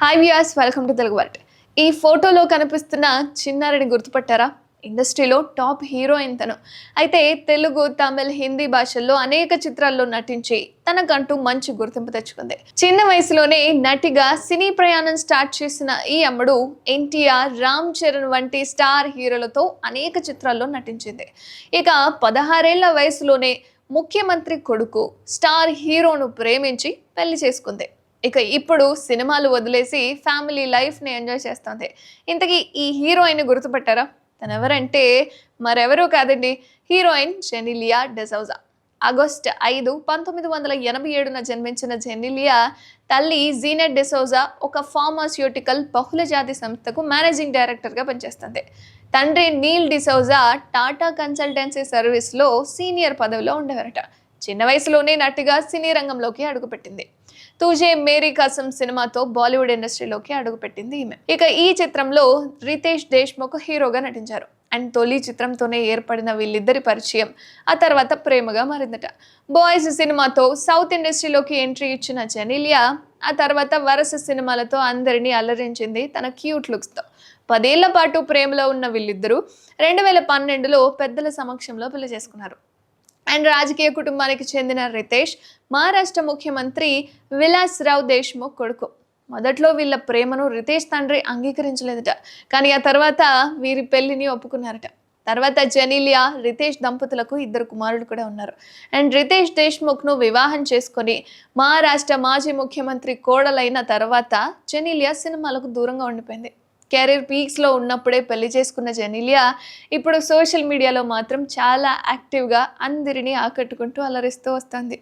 Hi viewers welcome to Telugu వర్ట్ ఈ ఫోటోలో కనిపిస్తున్న చిన్నారిని గుర్తుపట్టారా? ఇండస్ట్రీలో టాప్ హీరోయిన్ తను అయితే తెలుగు తమిళ్ హిందీ భాషల్లో అనేక చిత్రాల్లో నటించి తనకంటూ మంచి గుర్తింపు తెచ్చుకుంది. చిన్న వయసులోనే నటిగా సినీ ప్రయాణం స్టార్ట్ చేసిన ఈ అమ్మడు ఎన్టీఆర్ రామ్ చరణ్ వంటి స్టార్ హీరోలతో అనేక చిత్రాల్లో నటించింది. ఇక పదహారేళ్ళ వయసులోనే ముఖ్యమంత్రి కొడుకు స్టార్ హీరోను ప్రేమించి పెళ్ళి చేసుకుంది. ఇక ఇప్పుడు సినిమాలు వదిలేసి ఫ్యామిలీ లైఫ్ని ఎంజాయ్ చేస్తుంది. ఇంతకీ ఈ హీరోయిన్ గుర్తుపట్టారా? తను ఎవరంటే మరెవరూ కాదండి హీరోయిన్ జెనిలియా డెసౌజా ఆగస్ట్ ఐదు పంతొమ్మిది వందల ఎనభై ఏడున జన్మించిన జెనిలియా తల్లి జీనెట్ డెసౌజా ఒక ఫార్మాస్యూటికల్ బహుళజాతి సంస్థకు మేనేజింగ్ డైరెక్టర్గా పనిచేస్తుంది. తండ్రి నీల్ డిసౌజా టాటా కన్సల్టెన్సీ సర్వీస్లో సీనియర్ పదవిలో ఉండేవారట. చిన్న వయసులోనే నటిగా సినీ రంగంలోకి అడుగుపెట్టింది. తూజే మేరీ కసమ్ సినిమాతో బాలీవుడ్ ఇండస్ట్రీలోకి అడుగుపెట్టింది ఈమె. ఇక ఈ చిత్రంలో రితేష్ దేశ్ముఖ్ హీరోగా నటించారు. అండ్ తొలి చిత్రంతోనే ఏర్పడిన వీళ్ళిద్దరి పరిచయం ఆ తర్వాత ప్రేమగా మారిందట. బాయ్స్ సినిమాతో సౌత్ ఇండస్ట్రీలోకి ఎంట్రీ ఇచ్చిన జనీలియా ఆ తర్వాత వరుస సినిమాలతో అందరినీ అలరించింది తన క్యూట్ లుక్స్తో. పదేళ్ళ పాటు ప్రేమలో ఉన్న వీళ్ళిద్దరూ రెండు వేల పన్నెండులో పెద్దల సమక్షంలో పెళ్ళి చేసుకున్నారు. అండ్ రాజకీయ కుటుంబానికి చెందిన రితేష్ మహారాష్ట్ర ముఖ్యమంత్రి విలాస్ రావు దేశ్ముఖ్ కొడుకు. మొదట్లో వీళ్ళ ప్రేమను రితేష్ తండ్రి అంగీకరించలేదట కానీ ఆ తర్వాత వీరి పెళ్ళిని ఒప్పుకున్నారట. తర్వాత జనీలియా రితేష్ దంపతులకు ఇద్దరు కుమారులు కూడా ఉన్నారు. అండ్ రితేష్ దేశ్ముఖ్ను వివాహం చేసుకొని మహారాష్ట్ర మాజీ ముఖ్యమంత్రి కోడలైన తర్వాత జెనీలియా సినిమాలకు దూరంగా ఉండిపోయింది. కెరీర్ పీక్స్లో ఉన్నప్పుడే పెళ్ళి చేసుకున్న జెనీలియా ఇప్పుడు సోషల్ మీడియాలో మాత్రం చాలా యాక్టివ్గా అందరినీ ఆకట్టుకుంటూ అలరిస్తూ వస్తుంది.